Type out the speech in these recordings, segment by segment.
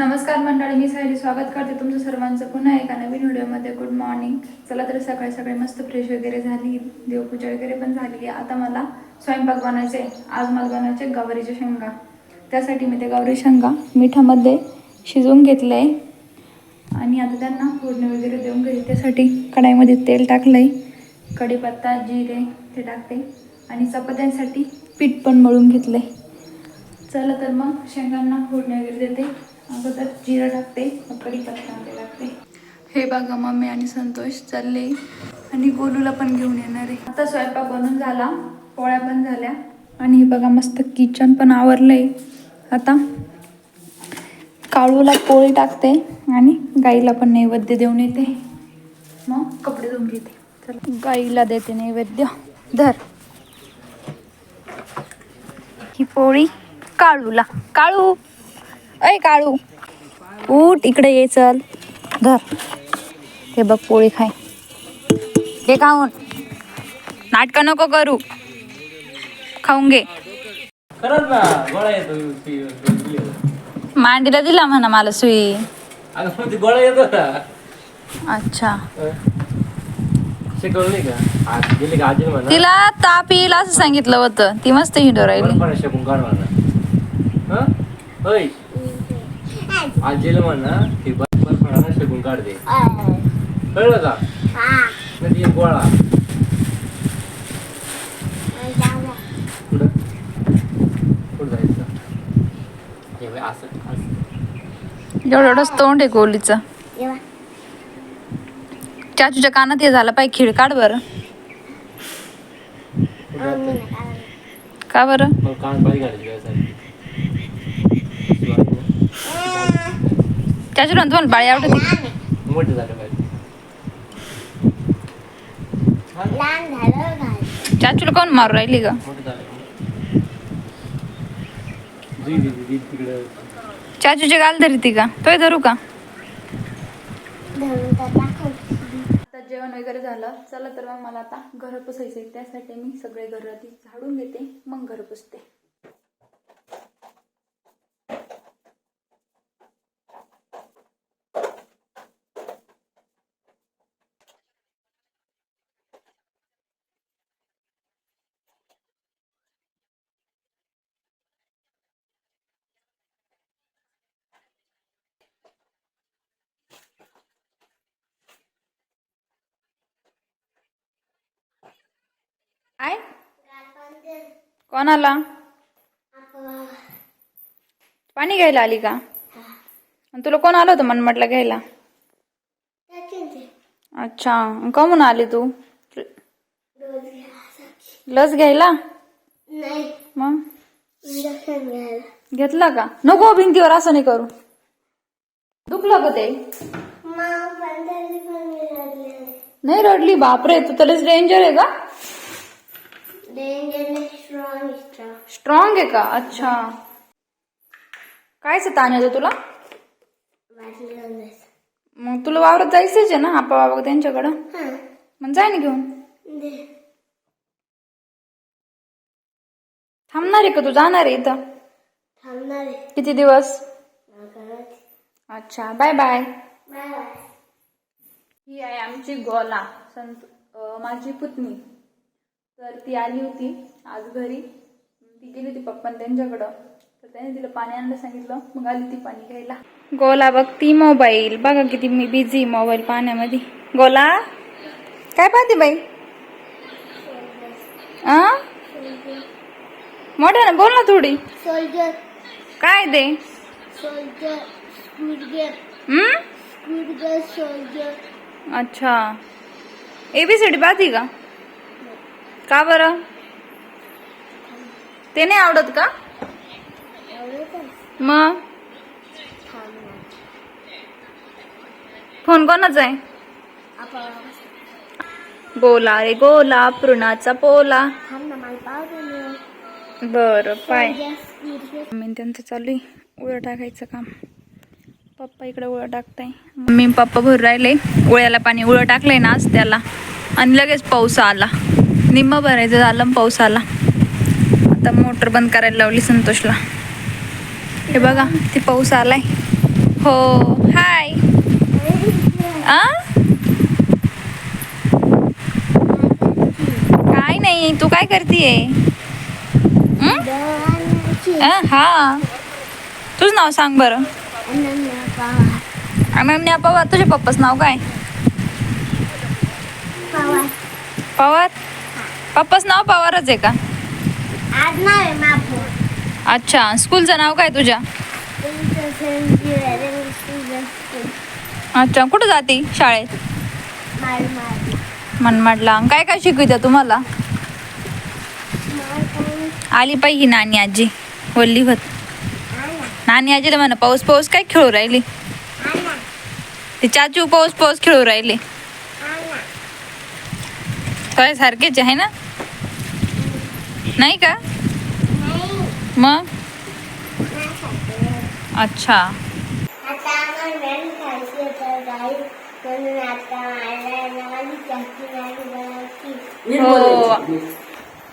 नमस्कार मंडळी मी सायली स्वागत करते तुमचं सर्वांचं. पुन्हा एका नवीन व्हिडिओमध्ये गुड मॉर्निंग चला तर सकाळी सकाळी मस्त फ्रेश वगैरे झाली देवपूजा वगैरे पण झाली आहे. आता मला स्वयंपाक बनायचे आहे. आज मला बनवायचे गवारीच्या शेंगा. त्यासाठी मी ते गवारी शेंगा मिठामध्ये शिजवून घेतलं आहे आणि आता त्यांना फोडणी वगैरे देऊन घेते त्यासाठी कढाईमध्ये तेल टाकलं आहे कढीपत्ता जिरे ते टाकते. आणि चपात्यांसाठी पीठ पण मळून घेतलं आहे चला तर मग शेंगांना फोडणी वगैरे देते. अगोदर जिरं टाकते मग कढीपत्ता ते टाकते. हे बघा मम्मी आणि संतोष चालले. आणि गोलूला पण घेऊन येणार आहे. आता स्वयंपाक बनून झाला पोळ्या पण झाल्या. आणि हे बघा मस्त किचन पण आवरलंय. आता काळूला पोळी टाकते आणि गाईला पण नैवेद्य देऊन येते. मग कपडे धुवून घेते. चला गाईला देते नैवेद्य. धर. ही पोळी काळूला. काळू! अय काळू. उठ इकडे ये चल. धर. हे बघ पोळी खाय. हे खाऊन. नाटकं नको करू. खाऊन घे. मांडीला दिला म्हणा मला सुई. गोळा येतो अच्छा. तिला ताप येईल असं सांगितलं होतं. ती मस्त हिंडो राहिली बरं शिकून काढ म्हणा हं? होय आजीला म्हणा बरोबर फळानं शिकून काढ दे. कळलं का? ती गोळा. कुठं? कुठं जायचं? हे बघ, असं असं. एवढं एवढंच तोंड आहे कोहलीचं चाचूच्या कानात हे झालं पाहिजे खीळ काढ बरं. कुठं जायचं? का बरं? मग कान पाळी घालायची त्यासाठी चाचू म्हणतो बाळी आवडते मोठे झालं पाहिजे. चाचूला कोण मारू राहिली ग? मोठे झालं जी जी जी तिकडं. चाचूचे गाल धरती का? तोय धरू का? आता जेवण वगैरे झालं. चला तर मग मला आता घर पुसायचंय. त्यासाठी मी सगळे घर आधी झाडून घेते. मग घर पुसते. काय कोण आला पाणी घ्यायला आली का? आणि तुला कोण आलं होतं मनमटला घ्यायला? अच्छा. का म्हणून आली तू? लस घ्यायला? मग? घेतला का? नको भिंतीवर असं नाही करू. दुखलं का ते? नाही रडली. बापरे तू तर डेंजर आहे का? स्ट्रॉंग आहे का? अच्छा. कायच ताण येतो तुला? मग तुला वावरात जायचंच आहे ना आपा बाबा त्यांच्याकडं? मग जाय ना घेऊन. थांबणार आहे का तू? जाणार आहे इथं. किती दिवस? अच्छा बाय बाय. ही आहे आमची गोला संत माझी पुतणी. तर ती आली होती आज घरी. ती गेली होती पप्पा त्यांच्याकडं. तर त्याने तिला पाणी आणायला सांगितलं. मग आली ती पाणी घ्यायला. गोला बघती मोबाईल बघा किती मी बिझी मोबाईल पाहण्यामध्ये. गोला काय पाहते बाई? आ? मोठ्या ना बोल ना थोडी. सोल्जर काय ते? सोल्जर स्क्विड स्क्विड सोल्जर अच्छा. एबीसीडी पाहती का? का बरं? ते नाही आवडत का? मग? फोन कोणाच आहे? गोला रे गोला पृणाचा पोला. बर पाय. मम्मी त्यांचं चालू आहे उळं टाकायचं काम. पप्पा इकडे उळं टाकताय. मम्मी पप्पा भर राहिले उळ्याला पाणी उळं टाकलंय ना आज त्याला. आणि लगेच पाऊस आला. निम्म भरायचं झालं पाऊस आला. आता मोटर बंद करायला लावली संतोषला. हे बघा ते पाऊस आलाय. हो हाय. आ? काय नाही तू काय करतीये? हं? हा. तुझं नाव सांग बरं. अनन्या पवार. तुझ्या पप्पाच नाव काय? पवार? पप्पाच नाव पवारच आहे का? आज नाव आहे मापू. अच्छा स्कूलचं नाव काय तुझ्या? अच्छा कुठं जाते शाळेत? मनमाडला. काय काय शिकवित्या तुम्हाला? आली पाहिजे नानी आजी बोलली होत नानी आजीला म्हणा पाऊस पाऊस काय खेळू राहिली? ते चाचू पाऊस पाऊस खेळू राहिले. काय सारखेच आहे ना? नाही का? मग? अच्छा. बनवायची हो.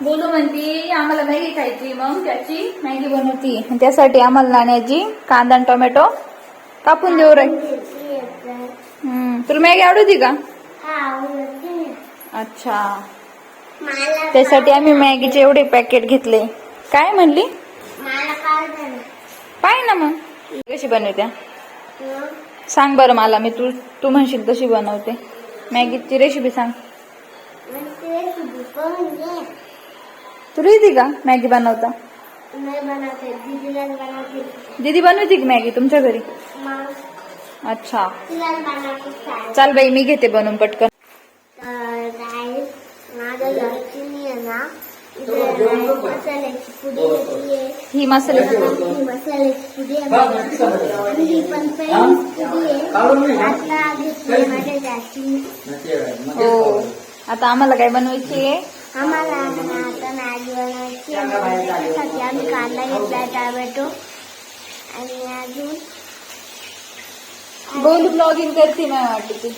बोलू म्हणती आम्हाला मॅगी खायची. मग त्याची मॅगी बनवती. त्यासाठी आम्हाला नाण्याची कांदा आणि टोमॅटो कापून देऊ रे तुला मॅगी आवडती का? हा अच्छा. त्यासाठी आम्ही मॅगीचे एवढे पॅकेट घेतले. काय म्हणली? पाय ना मग. कशी बनवत्या? सांग बरं मला मी तू तू म्हणशील तशी बनवते. मॅगीची रेसिपी सांग. ते येते का मॅगी बनवता? दीदी बनवते की मॅगी तुमच्या घरी? अच्छा. चाल बाई मी घेते बनवून पटकन तर गाईस माझ्या घरची आहे ना इथे मसाल्याची पुडी घेतली आहे ही मसाल्याची ही मसाल्याची पुडी आहे ही पण पुडी आहे आता घेतली माझ्या जास्ती. हो. आता आम्हाला काय बनवायची आहे? आम्हाला ना आता मॅगी बनवायची आहे. आणि त्याच्यासाठी आम्ही कांदा घेतलाय टोमॅटो आणि अजून बोलू ब्लॉगिंग करते नाही वाटते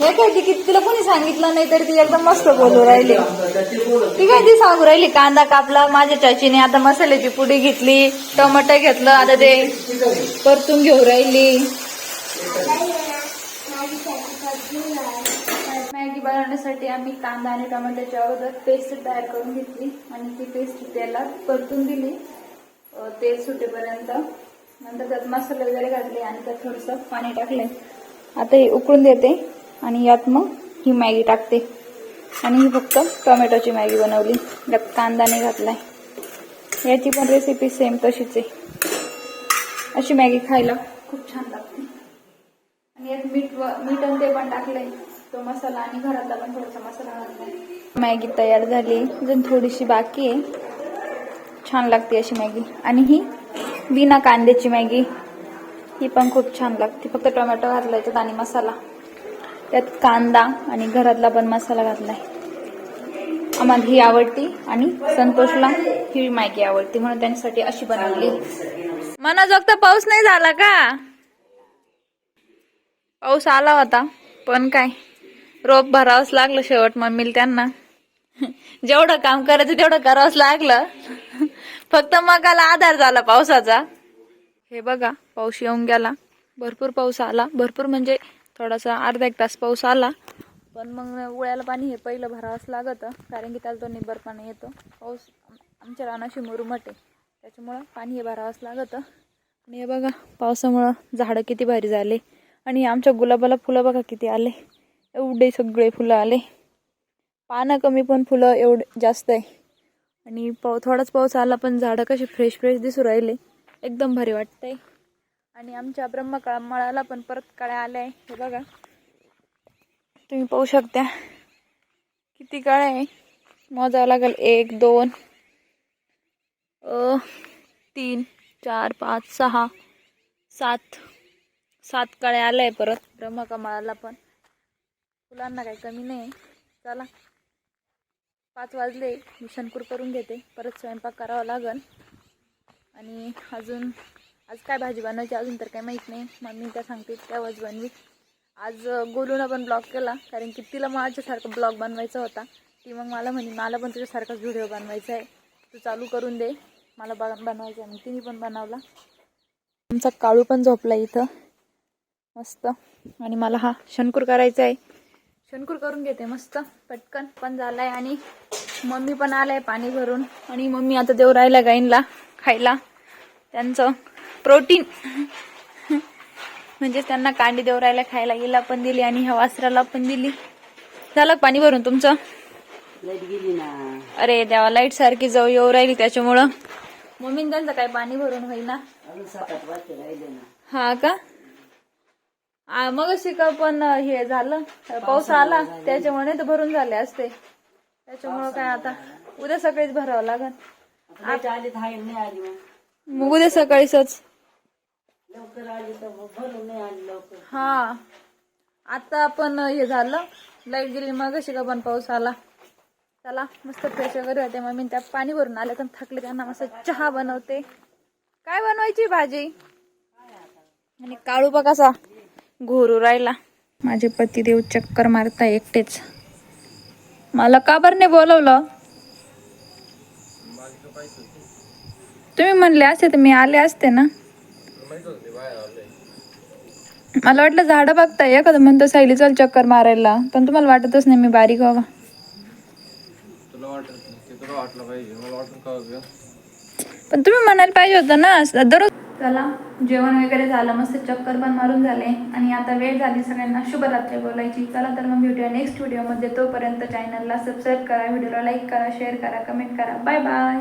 हे काय ती किती तिला कोणी सांगितलं नाही तर ती एकदम मस्त बोलू राहिली. ती काय ती सांगू राहिली कांदा कापला माझ्या चाचीने आता मसाल्याची पुडी घेतली टोमॅटो घेतलं आता ते परतून घेऊ राहिली. ना. मॅगी बनवण्यासाठी आम्ही कांदा आणि टोमॅटोची अगोदर पेस्ट तयार करून घेतली आणि ती पेस्ट तेलात परतून दिली. तेल सुटेपर्यंत. नंतर त्यात मसाले वगैरे घातले आणि त्यात थोडंसं पाणी टाकले आता हे उकळून देते आणि यात मग ही मॅगी टाकते. आणि ही फक्त टोमॅटोची मॅगी बनवली. यात कांदा नाही घातलाय. याची पण रेसिपी सेम तशीच आहे. अशी मॅगी खायला खूप छान लागते. आणि यात मीठ व मीठ आणि ते पण टाकलंय. तो मसाला आणि घरातला पण थोडासा मसाला घातलाय. मॅगी तयार झाली. अजून थोडीशी बाकी आहे. छान लागते अशी मॅगी. आणि ही बिना कांद्याची मॅगी. ही पण खूप छान लागते. फक्त टोमॅटो घातला याच्यात आणि मसाला. त्यात कांदा आणि घरातला पण मसाला घातलाय. आम्हाला ही आवडती आणि संतोषला ही मॅगी आवडती म्हणून त्यांच्यासाठी अशी बनवली. मनाजोगता पाऊस नाही झाला का? पाऊस आला होता पण काय? रोप भरावंच लागलं शेवट मम्मीला त्यांना. जेवढं काम करायचं तेवढं करावंच लागलं. फक्त मगाला आधार झाला पावसाचा. हे बघा पाऊस येऊन गेला. भरपूर पाऊस आला. भरपूर म्हणजे थोडासा अर्धा एक तास पाऊस आला. पण मग उळ्याला पाणी हे पहिलं भरावंच लागतं. कारण की त्याला तो निबर पाणी येतो. पाऊस आमच्या रानाशी मुरुमट आहे. त्याच्यामुळं पाणी हे भरावंच लागतं. आणि हे बघा पावसामुळं झाडं किती भारी झाले. आणि आमच्या गुलाबाला फुलं बघा किती आले. एवढे सगळे फुलं आले. पानं कमी पण फुलं एवढे जास्त आहे. आणि पाव थोडाच पाऊस आला पण झाडं कशी फ्रेश फ्रेश दिसू राहिले. एकदम भारी वाटतंय. आणि आमच्या ब्रह्मकाळा मळाला पण परत काळ्या आल्या आहे. हे बघा. तुम्ही पाहू शकता. किती काळ्या आहे. मोजावं लागेल. एक दोन अ, तीन चार पाच सहा सात. सात कळे आलं आहे परत. ब्रह्मकमळाला पण. फुलांना काही कमी नाही चला. पाच वाजले. मी शंकूर करून घेते. परत स्वयंपाक करावा लागेल. आणि अजून आज काय भाजी बनवायची अजून तर काही माहीत नाही. मम्मी त्या सांगते तेव्हाच बनवी. आज गोलूनं पण ब्लॉग केला. कारण की तिला माझ्यासारखं ब्लॉग बनवायचा होता. ती मग मला म्हणे मला पण तुझ्यासारखाच व्हिडिओ बनवायचा आहे. तू चालू करून दे. मला ब बनवायचा आहे. मग तिने पण बनवला. आमचा काळू पण झोपला इथं. मस्त. आणि मला हा शनकूर करायचा आहे. शंकूर करून घेते मस्त पटकन. पण झालाय आणि मम्मी पण आलाय पाणी भरून. आणि मम्मी आता देऊ राहिला गाईंला खायला. त्यांचं प्रोटीन. म्हणजे त्यांना कांडी देऊ राहिला खायला हिला पण दिली आणि ह्या वासराला पण दिली. झालं पाणी भरून तुमचं? अरे देवा लाइट सारखी जाऊ येऊ राहिली त्याच्यामुळं. मम्मीने त्यांचं काय पाणी भरून होईना? हा का? मग का पण हे झालं. पाऊस आला त्याच्यामुळे तर भरून झाले असते. त्याच्यामुळं काय आता? उद्या सकाळीच भरावं लागल मग. उद्या सकाळीच हा. आता पण हे झालं. लाइट गेली मग अशी का पण पाऊस आला. चला मस्त फ्रेश वगैरे होते. मम्मी त्या पाणी भरून आले तर थकले त्यांना मस्त चहा बनवते. काय बनवायची भाजी? आणि काळू बघ कसा घोरू राहिला. माझे पतिदेव चक्कर मारता एकटेच. मला का बरं नाही बोलवलं? तुम्ही म्हणले असते तर मी आले असते ना? मला वाटलं झाडं बघताय एखादं म्हणतो सायली चल चक्कर मारायला. पण तुम्हाला वाटतच नाही मी बारीक व्हावा. पण तुम्ही म्हणायला पाहिजे होतं ना दररोज चला जेवण वगैरे झालं मस्त चक्कर पण मारून झाले. आणि आता वेळ झाली सगळ्यांना शुभरात्री बोलायची. चला तर मग भेटूया नेक्स्ट व्हिडिओमध्ये तोपर्यंत चॅनलला सबस्क्राईब करा व्हिडिओला लाईक करा शेअर करा कमेंट करा. Bye bye